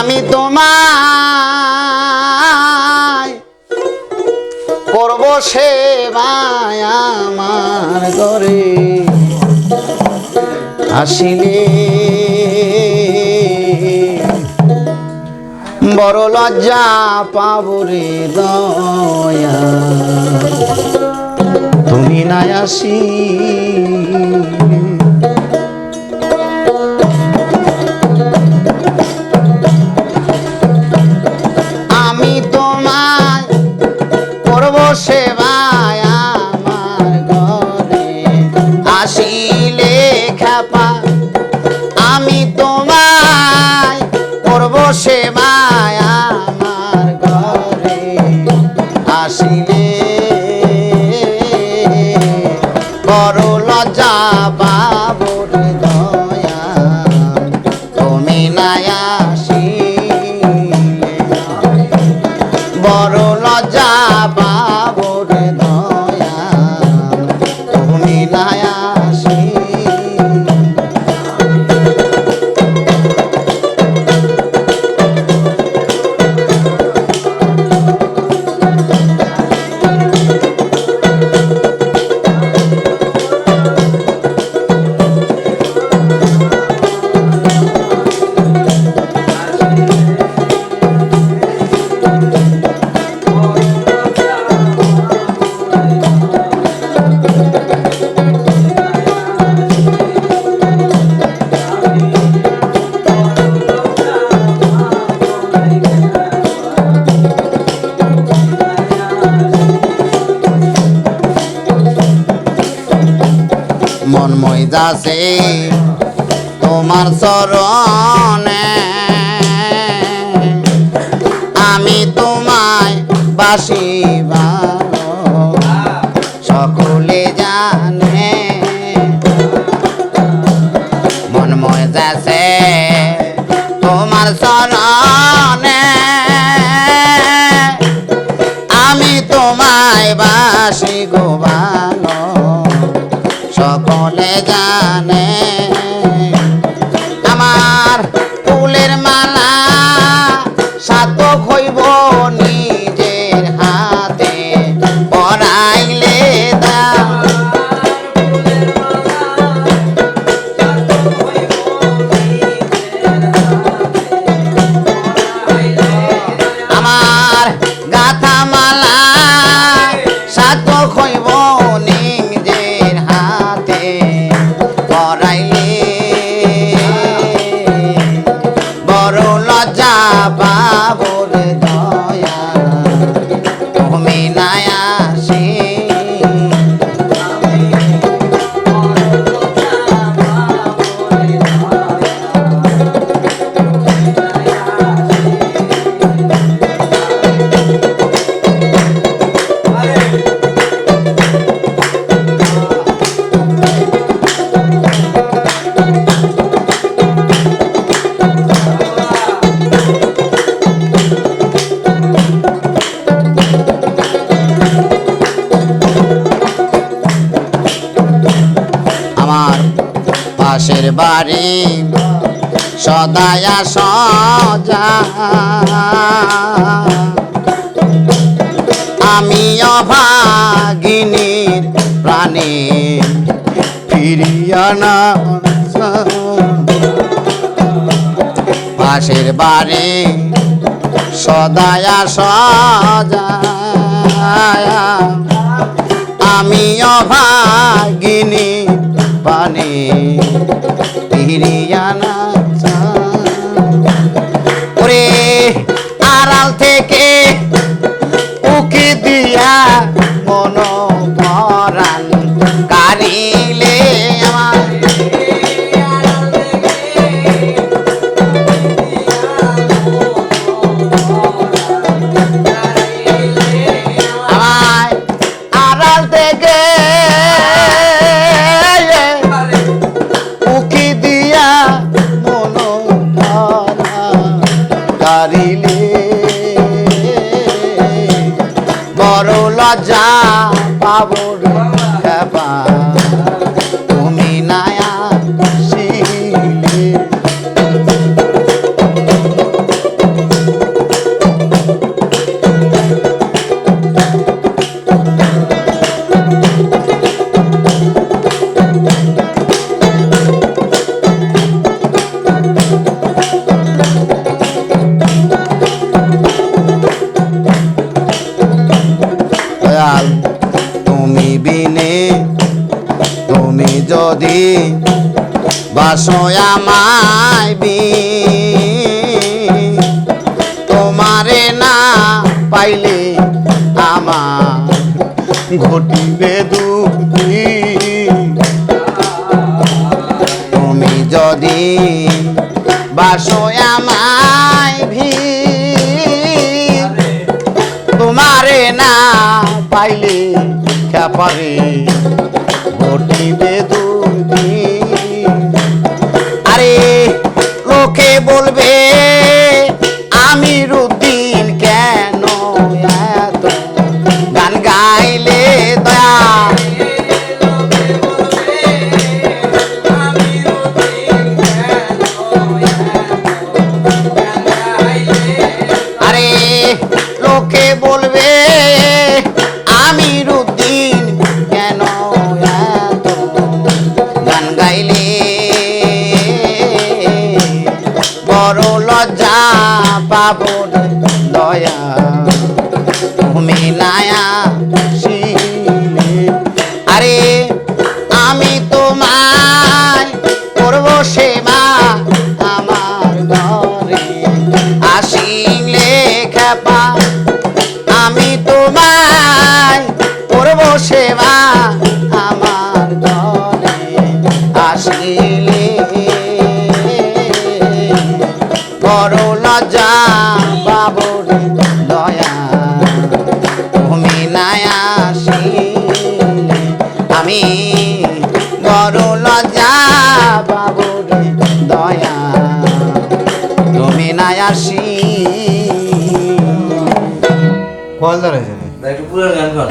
আমি তোমায় করব সেবায় আমার ঘরে। আসিলে বড় লজ্জা পাবো রে দয়া। আসি। আমি তোমায় করব সেবায় আমার ঘরে। আসিলে খাপা আমি তোমায় করব সেবায় আমার ঘরে। আসিলে বড় লজ্জা বাবুর ময়দাসে তোমার চরণে। আমি তোমায় বাসি ভালো সকলে জানে। মন ময়দাসে তোমার চরণে। জানে পাশের বাড়ি। সদায় সজা। আমি অভাগিনীর প্রাণে ফিরিয়া না পাশের বাড়ি সদায়া সজা। আমি অভাগিনী বড় পাবো পাবর যদি বাসয় আমায় বি তোমারে না পাইলে আমার ঘটিবে দুঃখী। তুমি যদি বাসয় আমায় ভি তোমারে না পাইলে খেপারে ঘটিবে দুর্দিন বলবে পাব দয়া লজ্জা বাবুর দয়া। তুমি নাই আসিলে আমি বড় লজ্জা বাবুর দয়া। তুমি নাই আসি কল ধরেছে। একটু পুরো গান কর।